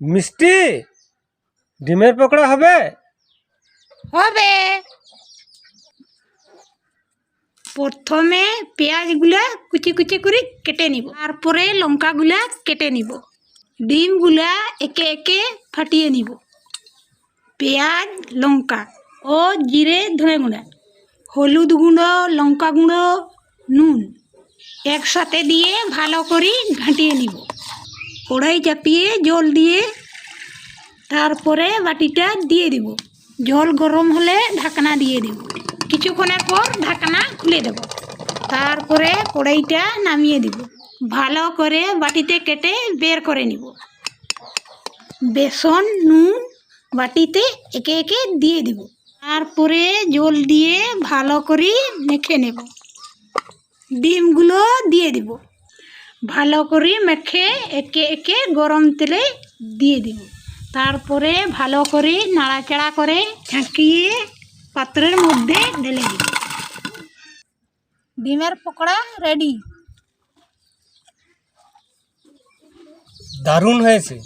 মিষ্টি, ডিমের পকোড়া হবে? হবে। প্রথমে পেঁয়াজগুলা কুচি কুচি করে কেটে নিব। তারপরে লঙ্কাগুলা কেটে নিব। ডিমগুলা একে একে ফাটিয়ে নিব। পেঁয়াজ, লঙ্কা ও জিরে ধনে গুঁড়া, হলুদ গুঁড়ো, লঙ্কা গুঁড়ো, নুন একসাথে দিয়ে ভালো করে ঘাঁটিয়ে নিব। কড়াই চাপিয়ে জল দিয়ে তারপরে বাটিটা দিয়ে দিব। জল গরম হলে ঢাকনা দিয়ে দিব। কিছুক্ষণের পর ঢাকনা খুলে দেব। তারপরে কড়াইটা নামিয়ে দিব। ভালো করে বাটিতে কেটে বের করে নিব। বেসন, নুন বাটিতে একে একে দিয়ে দিব। তারপরে জল দিয়ে ভালো করে মেখে নেব। ডিমগুলো দিয়ে দিব। ভালো করে মেখে একে একে গরম তেলে দিয়ে দিব। তারপরে ভালো করে নাড়াচাড়া করে ঝাঁকিয়ে পাত্রের মধ্যে ঢেলে দিব। ডিমের পকোড়া রেডি দারুণ হয়েছে।